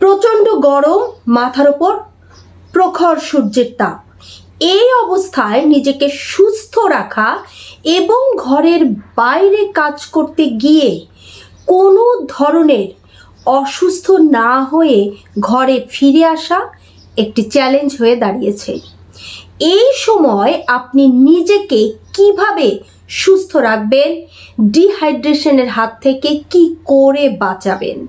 প্রচণ্ড গরম, মাথার ওপর প্রখর সূর্যের তাপ। এই অবস্থায় নিজেকে সুস্থ রাখা এবং ঘরের বাইরে কাজ করতে গিয়ে কোনো ধরনের অসুস্থ না হয়ে ঘরে ফিরে আসা একটি চ্যালেঞ্জ হয়ে দাঁড়িয়েছে। এই সময় আপনি নিজেকে কীভাবে সুস্থ রাখবেন? ডিহাইড্রেশনের হাত থেকে কি করে বাঁচাবেন?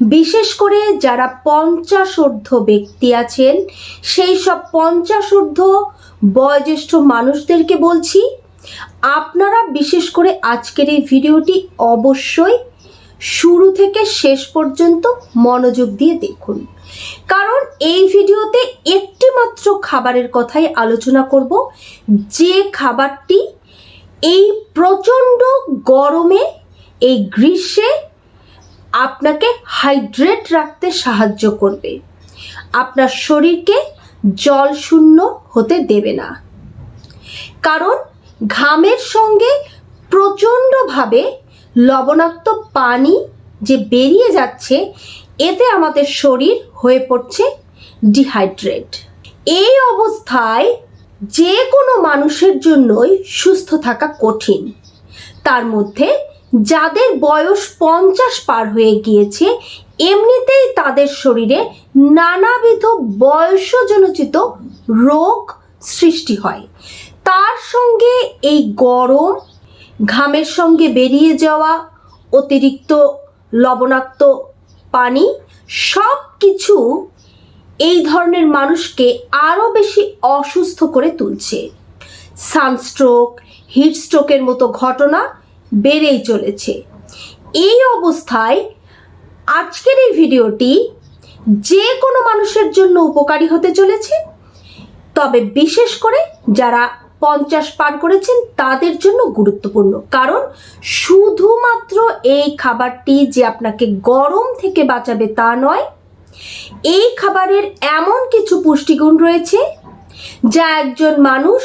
বিশেষ করে যারা পঞ্চাশোর্ধ্ব ব্যক্তি আছেন, সেই সব পঞ্চাশোর্ধ্ব বয়োজ্যেষ্ঠ মানুষদেরকে বলছি, আপনারা বিশেষ করে আজকের এই ভিডিওটি অবশ্যই শুরু থেকে শেষ পর্যন্ত মনোযোগ দিয়ে দেখুন। কারণ এই ভিডিওতে একটি মাত্র খাবারের কথাই আলোচনা করব। যে খাবারটি এই প্রচণ্ড গরমে, এই গ্রীষ্মে আপনাকে হাইড্রেট রাখতে সাহায্য করবে। আপনার শরীরকে জল শূন্য হতে দেবে না। কারণ ঘামের সঙ্গে প্রচণ্ডভাবে লবণাক্ত পানি যে বেরিয়ে যাচ্ছে এতে আমাদের শরীর হয়ে পড়ছে ডিহাইড্রেট এই অবস্থায় যে কোনো মানুষের জন্যই সুস্থ থাকা কঠিন। তার মধ্যে যাদের বয়স পঞ্চাশ পার হয়ে গিয়েছে, এমনিতেই তাদের শরীরে নানাবিধ বয়সজনিত রোগ সৃষ্টি হয়। তার সঙ্গে এই গরম, ঘামের সঙ্গে বেরিয়ে যাওয়া, অতিরিক্ত লবণাক্ত পানি সব কিছু এই ধরনের মানুষকে আরও বেশি অসুস্থ করে তুলছে। সানস্ট্রোক হিটস্ট্রোকের মতো ঘটনা বেড়েই চলেছে। এই অবস্থায় আজকের এই ভিডিওটি যে কোনো মানুষের জন্য উপকারী হতে চলেছে। তবে বিশেষ করে যারা পঞ্চাশ পার করেছেন তাদের জন্য গুরুত্বপূর্ণ। কারণ শুধুমাত্র এই খাবারটি যে আপনাকে গরম থেকে বাঁচাবে তা নয়, এই খাবারের এমন কিছু পুষ্টিগুণ রয়েছে যা একজন মানুষ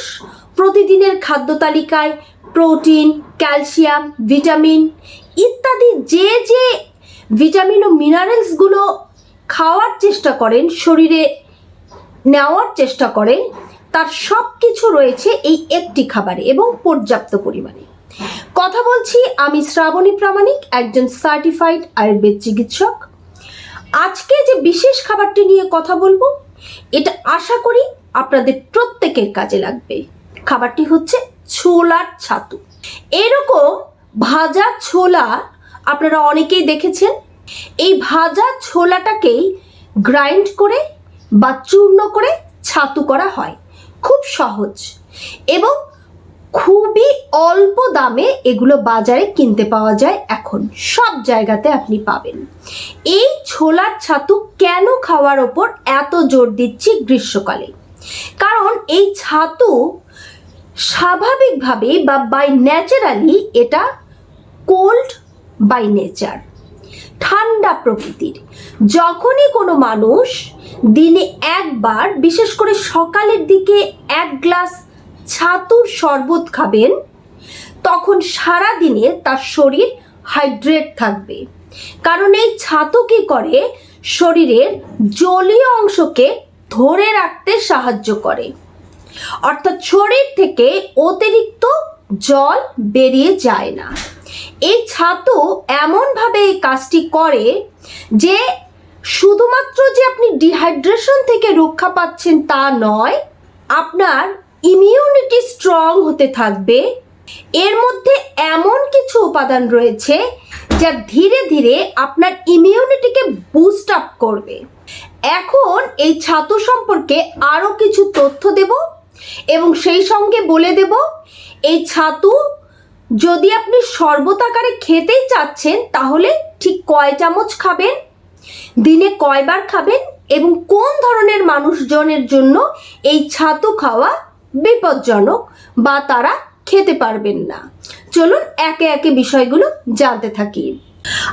প্রতিদিনের খাদ্য তালিকায় প্রোটিন, ক্যালসিয়াম, ভিটামিন ইত্যাদি যে যে ভিটামিন ও মিনারেলসগুলো খাওয়ার চেষ্টা করেন, শরীরে নেওয়ার চেষ্টা করেন তার সব কিছু রয়েছে এই একটি খাবারে এবং পর্যাপ্ত পরিমাণে। কথা বলছি আমি শ্রাবণী প্রামাণিক, একজন সার্টিফাইড আয়ুর্বেদ চিকিৎসক। আজকে যে বিশেষ খাবারটি নিয়ে কথা বলব, এটা আশা করি আপনাদের প্রত্যেকের কাজে লাগবে। খাবারটি হচ্ছে ছোলার ছাতু। এরকম ভাজা ছোলা আপনারা অনেকেই দেখেছেন। এই ভাজা ছোলাটাকেই গ্রাইন্ড করে বা চূর্ণ করে ছাতু করা হয়। খুব সহজ। এবং খুবই অল্প দামে এগুলো বাজারে কিনতে পাওয়া যায় এখন। সব জায়গাতে আপনি পাবেন। এই ছোলার ছাতু কেন খাওয়ার ওপর এত জোর দিচ্ছি গ্রীষ্মকালে? কারণ এই ছাতু স্বাভাবিকভাবে বা বাই ন্যাচারালি এটা কোল্ড বাই নেচার ঠান্ডা প্রকৃতির। যখনই কোনো মানুষ দিনে একবার, বিশেষ করে সকালের দিকে এক গ্লাস ছাতুর শরবত খাবেন, তখন সারা দিনে তার শরীর হাইড্রেট থাকবে। কারণ এই ছাতু কি করে? শরীরের জলীয় অংশকে ধরে রাখতে সাহায্য করে। অর্থাৎ শরীর থেকে অতিরিক্ত জল বেরিয়ে যায় না। এই ছাতু এমনভাবে এই কাজটি করে যে শুধুমাত্র যে আপনি ডিহাইড্রেশন থেকে রক্ষা পাচ্ছেন তা নয়, আপনার ইমিউনিটি স্ট্রং হতে থাকবে। এর মধ্যে এমন কিছু উপাদান রয়েছে যা ধীরে ধীরে আপনার ইমিউনিটিকে বুস্ট আপ করবে। এখন এই ছাতু সম্পর্কে আরও কিছু তথ্য দেব এবং সেই সঙ্গে বলে দেব, এই ছাতু যদি আপনি শরবত আকারে খেতেই চাচ্ছেন, তাহলে ঠিক কয় চামচ খাবেন? দিনে কয়বার খাবেন? এবং কোন ধরনের মানুষজনের জন্য এই ছাতু খাওয়া বিপজ্জনক বা তারা খেতে পারবেন না? চলুন একে একে বিষয়গুলো জানতে থাকি।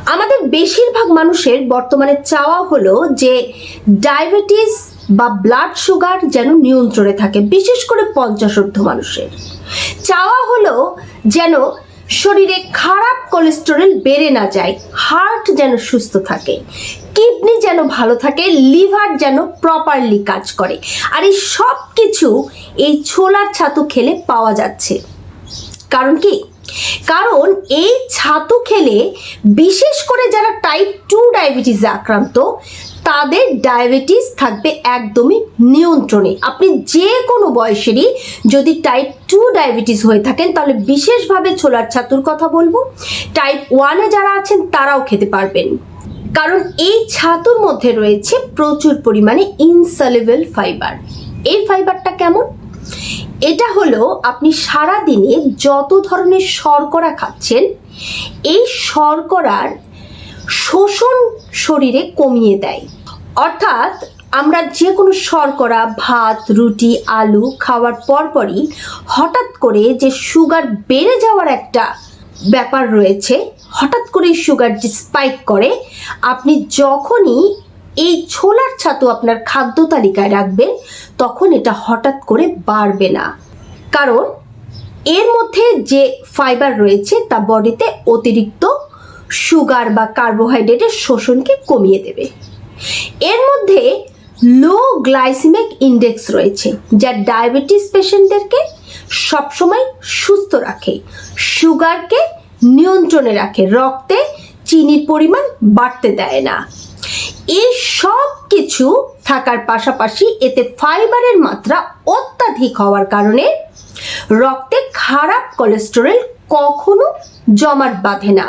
আমাদের বেশিরভাগ মানুষের বর্তমানে চাওয়া হলো যে ডায়াবেটিস বা ব্লাড সুগার যেন নিয়ন্ত্রণে থাকে, বিশেষ করে পঞ্চাশোর্ধ মানুষের। চাওয়া হলো যেন শরীরে খারাপ কোলেস্টেরল বেড়ে না যায় হার্ট যেন সুস্থ থাকে কিডনি যেন ভালো থাকে লিভার যেন প্রপারলি কাজ করে। আর এই সব কিছু এই ছোলার ছাতু খেলে পাওয়া যাচ্ছে। কারণ কি? কারণ এই ছাতু খেলে বিশেষ করে যারা টাইপ টু ডায়াবেটিসে আক্রান্ত তাদের ডায়াবেটিস থাকবে একদমই নিয়ন্ত্রণে। আপনি যে কোনো বয়সেরই যদি টাইপ টু ডায়াবেটিস হয়ে থাকেন, তাহলে বিশেষভাবে ছোলার ছাতুর কথা বলব। টাইপ ওয়ানে যারা আছেন, তারাও খেতে পারবেন। কারণ এই ছাতুর মধ্যে রয়েছে প্রচুর পরিমাণে ইনসলেবল ফাইবার এই ফাইবারটা কেমন? এটা হলো আপনি সারা দিনে যত ধরনের শর্করা খাচ্ছেন, এই শর্করার শোষণ শরীরে কমিয়ে দেয়। অর্থাৎ আমরা যে কোনো শর্করা, ভাত, রুটি, আলু খাওয়ার পরপরই হঠাৎ করে যে সুগার বেড়ে যাওয়ার একটা ব্যাপার রয়েছে, হঠাৎ করে সুগার যে স্পাইক করে, আপনি যখনই এই ছোলার ছাতু আপনার খাদ্য তালিকায় রাখবেন, তখন এটা হঠাৎ করে বাড়বে না। কারণ এর মধ্যে যে ফাইবার রয়েছে, তা বডিতে অতিরিক্ত সুগার বা কার্বোহাইড্রেটের শোষণকে কমিয়ে দেবে। এর মধ্যে লো গ্লাইসিমিক ইন্ডেক্স রয়েছে, যা ডায়াবেটিস পেশেন্টদেরকে সবসময় সুস্থ রাখে, সুগারকে নিয়ন্ত্রণে রাখে, রক্তে চিনির পরিমাণ বাড়তে দেয় না। এই সব কিছু থাকার পাশাপাশি এতে ফাইবারের মাত্রা অত্যাধিক হওয়ার কারণে রক্তে খারাপ কোলেস্টেরল কখনো জমাট বাঁধে না।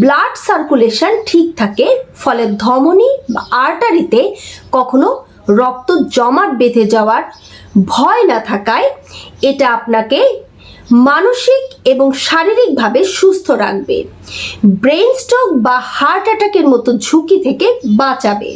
ব্লাড সার্কুলেশন ঠিক থাকে, ফলে ধমনী বা আর্টারিতে কখনো রক্ত জমাট বেঁধে যাওয়ার ভয় না থাকায় এটা আপনাকে মানসিক এবং শারীরিকভাবে সুস্থ রাখবে। ব্রেন স্ট্রোক বা হার্ট অ্যাটাকের মতো ঝুঁকি থেকে বাঁচাবে।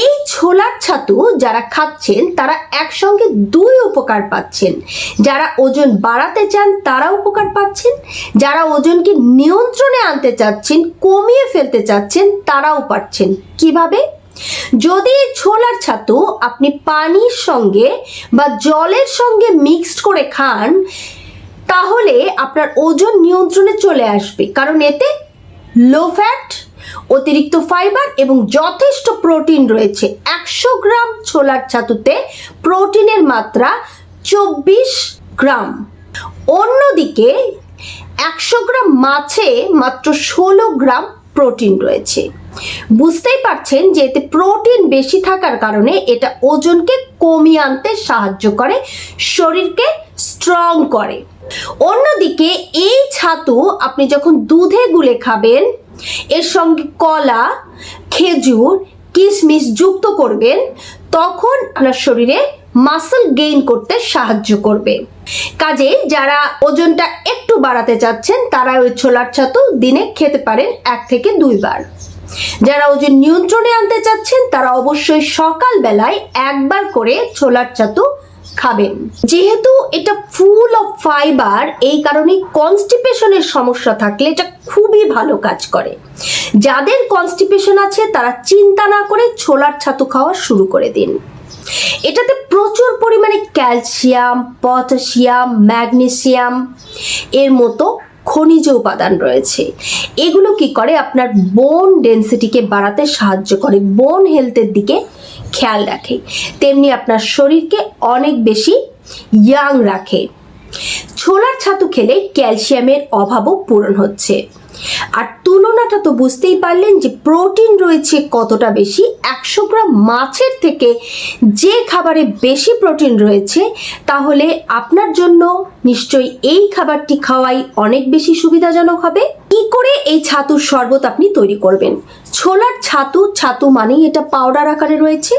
এই ছোলার ছাতু যারা খাচ্ছেন, তারা একসঙ্গে দুই উপকার পাচ্ছেন। যারা ওজন বাড়াতে চান তারা উপকার পাচ্ছেন। যারা ওজনকে নিয়ন্ত্রণে আনতে চাচ্ছেন, কমিয়ে ফেলতে চাচ্ছেন, তারাও পাচ্ছেন। কীভাবে? যদি ছোলার ছাতু আপনি পানির সঙ্গে বা জলের সঙ্গে মিক্সড করে খান, তাহলে আপনার ওজন নিয়ন্ত্রণে চলে আসবে। কারণ এতে লো ফ্যাট অতিরিক্ত ফাইবার এবং যথেষ্ট প্রোটিন রয়েছে। একশো গ্রাম ছোলার ছাতুতে প্রোটিনের মাত্রা চব্বিশ গ্রাম। অন্যদিকে একশো গ্রাম মাছে মাত্র ষোলো গ্রাম প্রোটিন রয়েছে। বুঝতেই পারছেন যে এতে প্রোটিন বেশি থাকার কারণে এটা ওজনকে কমিয়ে আনতে সাহায্য করে, শরীরকে স্ট্রং করে। অন্যদিকে এই ছাতু আপনি যখন দুধে গুলে খাবেন এর সঙ্গে কলা, খেজুর কিশমিশ যুক্ত করবেন। তখন আপনার শরীরে মাসল গেইন করতে সাহায্য করবে। কাজে যারা ওজনটা একটু বাড়াতে চাচ্ছেন, তারা ওই ছোলার ছাতু দিনে খেতে পারেন এক থেকে দুইবার যারা ওজন নিয়ন্ত্রণে আনতে চাচ্ছেন, তারা অবশ্যই সকাল বেলায় একবার করে ছোলার ছাতু খাবেন। যেহেতু এটা ফুল অফ ফাইবার এই কারণে কনস্টিপেশনের সমস্যা থাকলে এটা খুবই ভালো কাজ করে। যাদের কনস্টিপেশন আছে, তারা চিন্তা না করে ছোলার ছাতু খাওয়া শুরু করে দিন। এটাতে প্রচুর পরিমাণে ক্যালসিয়াম পটাশিয়াম ম্যাগনেসিয়াম এর মতো খনিজ উপাদান রয়েছে। এগুলো কি করে? আপনার বোন ডেন্সিটিকে বাড়াতে সাহায্য করে। বোন হেলথের দিকে খেয়াল রাখে। তেমনি আপনার শরীরকে অনেক বেশি ইয়াং রাখে। ছোলার ছাতু খেলে ক্যালসিয়ামের অভাবও পূরণ হচ্ছে। আর তুলনাটা তো বুঝতেই পারলেন যে প্রোটিন রয়েছে কতটা বেশি। একশো গ্রাম মাছের থেকে যে খাবারে বেশি প্রোটিন রয়েছে, তাহলে আপনার জন্য নিশ্চয়ই এই খাবারটি খাওয়াই অনেক বেশি সুবিধাজনক হবে। কি করে এই ছাতুর শরবত আপনি তৈরি করবেন? ছোলার ছাতু ছাতু মানেই এটা পাউডার আকারে রয়েছে।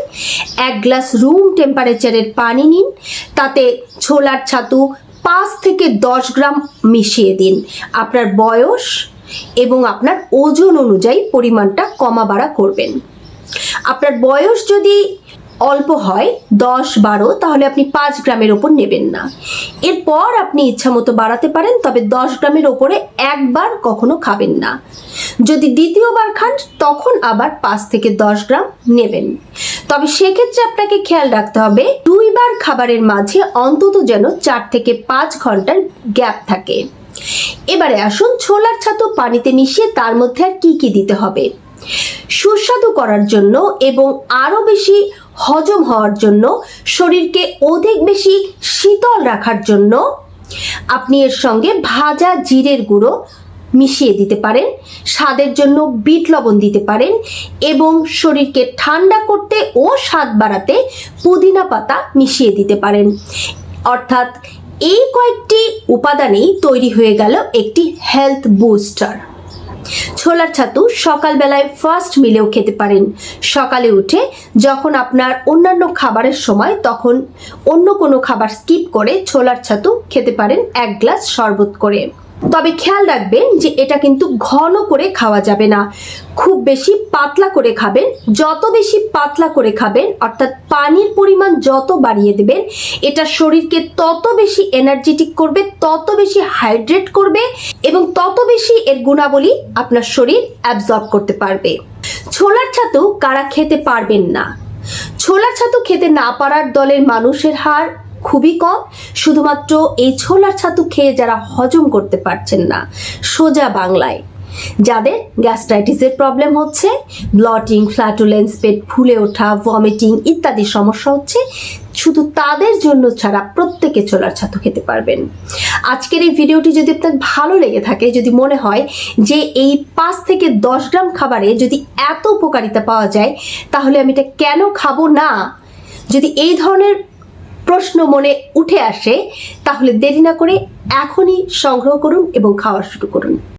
এক গ্লাস রুম টেম্পারেচারের পানি নিন, তাতে ছোলার ছাতু পাঁচ থেকে দশ গ্রাম মিশিয়ে দিন। আপনার বয়স এবং আপনার ওজন অনুযায়ী পরিমাণটা কমা বাড়া করবেন। আপনার বয়স যদি অল্প হয়, দশ, বারো, তাহলে আপনি পাঁচ গ্রামের ওপর নেবেন না। এরপর আপনি ইচ্ছা মতো বাড়াতে পারেন, তবে দশ গ্রামের ওপরে একবার কখনো খাবেন না। যদি দ্বিতীয়বার খান, তখন আবার পাঁচ থেকে দশ গ্রাম নেবেন। তবে সেক্ষেত্রে আপনাকে খেয়াল রাখতে হবে, দুইবার খাবারের মাঝে অন্তত যেন চার থেকে পাঁচ ঘণ্টার গ্যাপ থাকে। এবারে আসুন ছোলার ছাতু পানিতে মিশিয়ে তার মধ্যে আর কি কি দিতে হবে। সুস্বাদু করার জন্য এবং আরও বেশি হজম হওয়ার জন্য শরীরকে অধিক বেশি শীতল রাখার জন্য আপনি এর সঙ্গে ভাজা জিরের গুঁড়ো মিশিয়ে দিতে পারেন, স্বাদের জন্য বিট লবণ দিতে পারেন এবং শরীরকে ঠান্ডা করতে ও স্বাদ বাড়াতে পুদিনা পাতা মিশিয়ে দিতে পারেন। অর্থাৎ এই কয়েকটি উপাদানেই তৈরি হয়ে গেল একটি হেলথ বুস্টার ছোলার ছাতু সকালবেলায় ফার্স্ট মিলেও খেতে পারেন। সকালে উঠে যখন আপনার অন্যান্য খাবারের সময়, তখন অন্য কোনো খাবার স্কিপ করে ছোলার ছাতু খেতে পারেন এক গ্লাস শরবত করে। তবে খেয়াল রাখবেন যে এটা কিন্তু ঘন করে খাওয়া যাবে না। খুব বেশি পাতলা করে খাবেন, যত বেশি পাতলা করে খাবেন, অর্থাৎ পানির পরিমাণ যত বাড়িয়ে দেবেন, এটা শরীরকে তত বেশি এনার্জেটিক করবে, তত বেশি হাইড্রেট করবে এবং তত বেশি এর গুণাবলী আপনার শরীর অ্যাবজর্ব করতে পারবে। ছোলার ছাতু কারা খেতে পারবেন না। ছোলার ছাতু খেতে না পারার দলের মানুষের হার খুবই কম। শুধুমাত্র এই ছোলার ছাতু খেয়ে যারা হজম করতে পারছেন না, সোজা বাংলায়। যাদের গ্যাস্ট্রাইটিসের প্রবলেম হচ্ছে, ব্লটিং, ফ্ল্যাটুলেন্স, পেট ফুলে ওঠা ভমিটিং ইত্যাদি সমস্যা হচ্ছে, শুধু তাদের জন্য ছাড়া প্রত্যেকে ছোলার ছাতু খেতে পারবেন। আজকের এই ভিডিওটি যদি আপনার ভালো লেগে থাকে, যদি মনে হয় যে এই পাঁচ থেকে দশ গ্রাম খাবারে যদি এত উপকারিতা পাওয়া যায়, তাহলে আমি এটা কেন খাব না? যদি এই ধরনের প্রশ্ন মনে উঠে আসে, তাহলে দেরি না করে এখনই সংগ্রহ করুন এবং খাওয়া শুরু করুন।